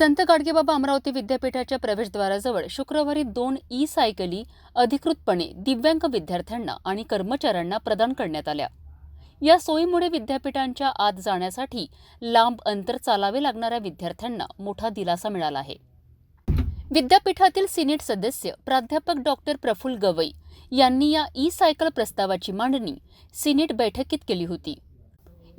संत गाडगेबाबा अमरावती विद्यापीठाच्या प्रवेशद्वाराजवळ शुक्रवारी दोन ई सायकली अधिकृतपणे दिव्यांग विद्यार्थ्यांना आणि कर्मचाऱ्यांना प्रदान करण्यात आल्या. या सोयीमुळे विद्यापीठांच्या आत जाण्यासाठी लांब अंतर चालावे लागणाऱ्या विद्यार्थ्यांना मोठा दिलासा मिळाला आहे. विद्यापीठातील सिनेट सदस्य प्राध्यापक डॉक्टर प्रफुल्ल गवई यांनी या ई सायकल प्रस्तावाची मांडणी सिनेट बैठकीत केली होती.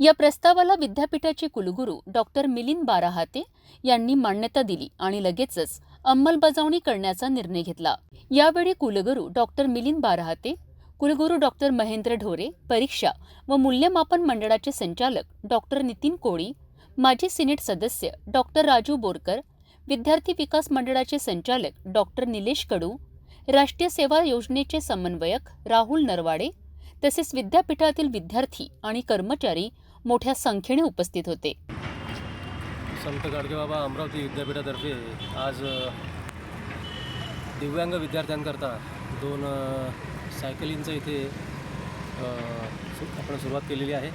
या प्रस्तावाला विद्यापीठाचे कुलगुरू डॉक्टर मिलिंद बाराहाते यांनी मान्यता दिली आणि लगेचच अंमलबजावणी करण्याचा निर्णय घेतला. यावेळी कुलगुरू डॉक्टर मिलिंद बाराहाते कुलगुरू डॉक्टर महेंद्र ढोरे परीक्षा व मूल्यमापन मंडळाचे संचालक डॉक्टर नितीन कोळी माजी सिनेट सदस्य डॉक्टर राजू बोरकर विद्यार्थी विकास मंडळाचे संचालक डॉक्टर निलेश कडू राष्ट्रीय सेवा योजनेचे समन्वयक राहुल नरवाडे तसेच विद्यापीठातील विद्यार्थी आणि कर्मचारी मोठ्या संख्येने उपस्थित होते. संत गाडगेबाबा अमरावती विद्यापीठातर्फे आज दिव्यांग विद्यार्थ्यांकरता दोन सायकलींचं इथे सु आपण सुरुवात केलेली आहे.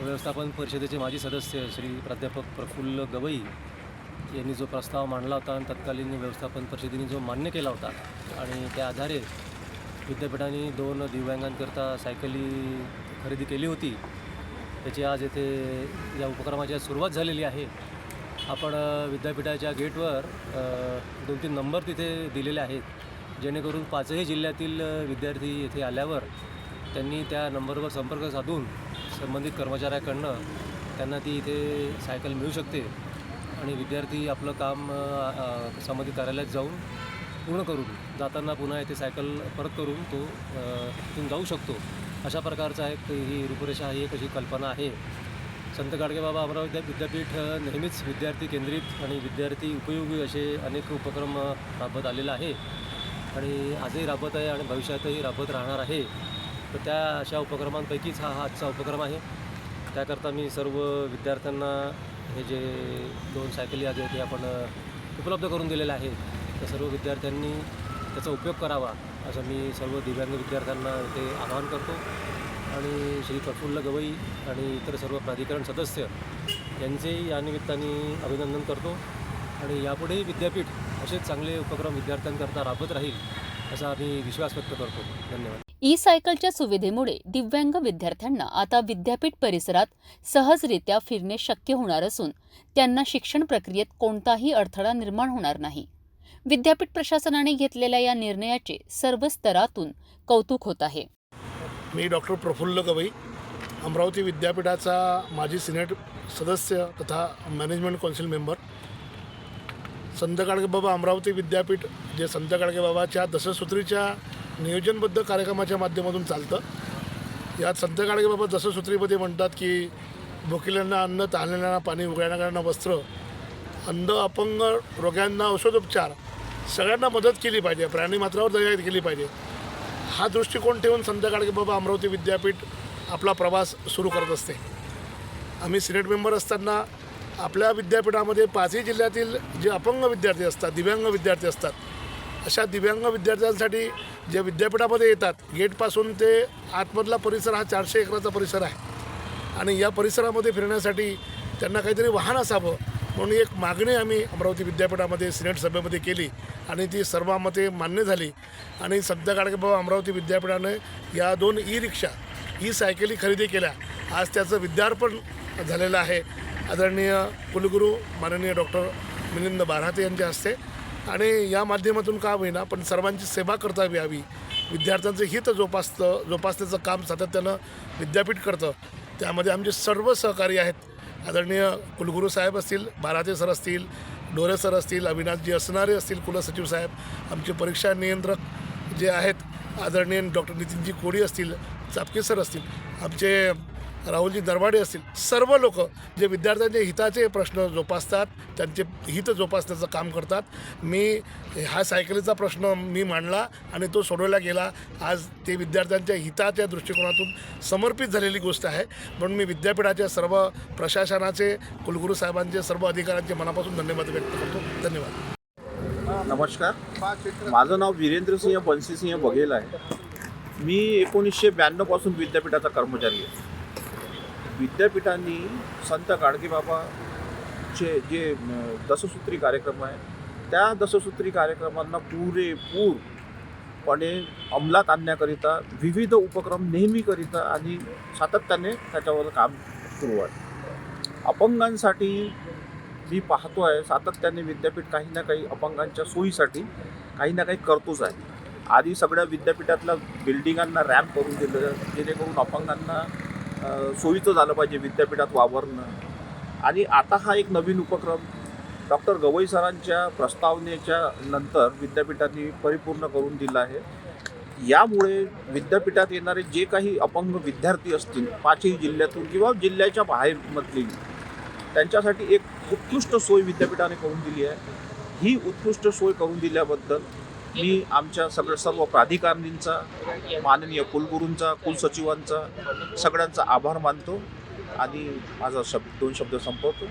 व्यवस्थापन परिषदेचे माजी सदस्य श्री प्राध्यापक प्रफुल्ल गवई यांनी जो प्रस्ताव मांडला होता आणि तत्कालीन व्यवस्थापन परिषदेने जो मान्य केला होता आणि त्या आधारे विद्यापीठाने दोन दिव्यांगांकरता सायकली खरेदी केली होती. त्याची आज येथे या उपक्रमाची सुरुवात झालेली आहे. आपण विद्यापीठाच्या गेटवर दोन तीन नंबर तिथे दिलेले आहेत. जेणेकरून पाचही जिल्ह्यातील विद्यार्थी येथे आल्यावर त्यांनी त्या नंबरवर संपर्क साधून संबंधित कर्मचाऱ्याकडनं त्यांना ती इथे सायकल मिळू शकते. आणि विद्यार्थी आपलं काम संबंधित कार्यालयात जाऊन पूर्ण करून जाताना पुन्हा येथे सायकल परत करून तो तिथून जाऊ शकतो. अशा प्रकारचा एक ही रूपरेषा ही एक अशी कल्पना आहे. संत गाडगेबाबा अमरावती विद्यापीठ नेहमीच विद्यार्थी केंद्रित आणि विद्यार्थी उपयोगी असे अनेक उपक्रम राबवत आलेला आहे. आणि आजही राबवत आहे आणि भविष्यातही राबवत राहणार आहे. तर त्या अशा उपक्रमांपैकीच हा हा आजचा उपक्रम आहे. त्याकरता मी सर्व विद्यार्थ्यांना हे जे दोन सायकली आहेत ते आपण उपलब्ध करून दिलेल्या आहेत. त्या सर्व विद्यार्थ्यांनी त्याचा उपयोग करावा असं मी सर्व दिव्यांग विद्यार्थ्यांना ते आवाहन करतो. आणि श्री प्रफुल्ल गवई आणि इतर सर्व प्राधिकरण सदस्य यांचेही या निमित्ताने अभिनंदन करतो. आणि यापुढेही विद्यापीठ असेच चांगले उपक्रम विद्यार्थ्यांकरता राबवत राहील असा आम्ही विश्वास व्यक्त करतो. धन्यवाद. ई सायकलच्या सुविधेमुळे दिव्यांग विद्यार्थ्यांना आता विद्यापीठ परिसरात सहजरित्या फिरणे शक्य होणार असून त्यांना शिक्षण प्रक्रियेत कोणताही अडथळा निर्माण होणार नाही. विद्यापीठ प्रशासनाने घेतलेल्या या निर्णयाचे सर्व स्तरातून कौतुक होत आहे. मी डॉक्टर प्रफुल्ल गवई अमरावती विद्यापीठाचा माजी सिनेट सदस्य तथा मॅनेजमेंट कौन्सिल मेंबर. संत गाडगेबाबा अमरावती विद्यापीठ जे संत गाडगेबाबाच्या दशसूत्रीच्या नियोजनबद्ध कार्यक्रमाच्या माध्यमातून चालतं. यात संत गाडगेबाबा दशसूत्रीमध्ये म्हणतात की भुकेल्यांना अन्न तहानलेल्यांना पाणी उघडणाऱ्यांना वस्त्र अंध अपंग रोग्यांना औषधोपचार सगळ्यांना मदत केली पाहिजे. प्राणी मात्रावर दया केली पाहिजे. हा दृष्टिकोन ठेवून संध्याकाळ की बाबा अमरावती विद्यापीठ आपला प्रवास सुरू करत असते. आम्ही सिनेट मेंबर असताना आपल्या विद्यापीठामध्ये पाचही जिल्ह्यातील जे अपंग विद्यार्थी असतात दिव्यांग विद्यार्थी असतात अशा दिव्यांग विद्यार्थ्यांसाठी जे विद्यापीठामध्ये येतात गेटपासून ते आतमधला परिसर हा चारशे एकराचा परिसर आहे. आणि या परिसरामध्ये फिरण्यासाठी त्यांना काहीतरी वाहन असावं म्हणून एक मागणी आम्ही अमरावती विद्यापीठामध्ये सिनेट सभेमध्ये केली आणि ती सर्वांमध्ये मान्य झाली. आणि संत बाबा अमरावती विद्यापीठाने या दोन ई रिक्षा ई सायकली खरेदी केल्या. आज त्याचं विद्यार्पण झालेलं आहे. आदरणीय कुलगुरू माननीय डॉक्टर मिलिंद बाराते यांच्या हस्ते. आणि या माध्यमातून का होईना पण सर्वांची सेवा करता यावी. विद्यार्थ्यांचं हित जोपासतं जोपासण्याचं काम सातत्यानं विद्यापीठ करतं. त्यामध्ये आमचे सर्व सहकारी आहेत. आदरणीय कुलगुरू साहेब असतील बाराते सर असतील डोरे सर असतील अविनाशजी असणारे असतील कुलसचिव साहेब आमचे परीक्षा नियंत्रक जे आहेत आदरणीय डॉक्टर नितीनजी कोडी असतील चापके सर असतील आमचे राहुलजी दरवाडे असतील सर्व लोक जे विद्यार्थ्यांच्या हिताचे प्रश्न जोपासतात त्यांचे हित जोपासण्याचं काम करतात. मी हा सायकलीचा प्रश्न मी मांडला आणि तो सोडवला गेला. आज ते विद्यार्थ्यांच्या हिताच्या दृष्टिकोनातून समर्पित झालेली गोष्ट आहे. म्हणून मी विद्यापीठाच्या सर्व प्रशासनाचे कुलगुरू साहेबांचे सर्व अधिकाऱ्यांचे मनापासून धन्यवाद व्यक्त करतो. धन्यवाद. नमस्कार. माझं नाव वीरेंद्रसिंह बन्सीसिंह बघेल आहे. मी एकोणीसशे ब्याण्णवपासून विद्यापीठाचा कर्मचारी आहे. विद्यापीठांनी संत गाडगेबाबाचे जे दससूत्री कार्यक्रम आहे त्या दससूत्री कार्यक्रमांना पुरेपूरपणे अंमलात आणण्याकरिता विविध उपक्रम नेहमीकरिता आणि सातत्याने त्याच्यावर काम सुरू आहे. अपंगांसाठी मी पाहतो आहे सातत्याने विद्यापीठ काही ना काही अपंगांच्या सोयीसाठी काही ना काही करतोच आहे. आधी सगळ्या विद्यापीठातल्या बिल्डिंगांना रॅम्प करून दिलं जेणेकरून अपंगांना सोयीचं झालं पाहिजे विद्यापीठात वावरणं. आणि आता हा एक नवीन उपक्रम डॉक्टर गवई सरांच्या प्रस्तावनेच्या नंतर विद्यापीठाने परिपूर्ण करून दिला आहे. यामुळे विद्यापीठात येणारे जे काही अपंग विद्यार्थी असतील पाचही जिल्ह्यातून किंवा जिल्ह्याच्या बाहेरमधली त्यांच्यासाठी एक उत्कृष्ट सोय विद्यापीठाने करून दिली आहे. ही उत्कृष्ट सोय करून दिल्याबद्दल मी आमच्या सगळ्या सर्व प्राधिकारणींचा माननीय कुलगुरूंचा कुलसचिवांचा सगळ्यांचा आभार मानतो आणि माझा शब्द दोन शब्द संपवतो.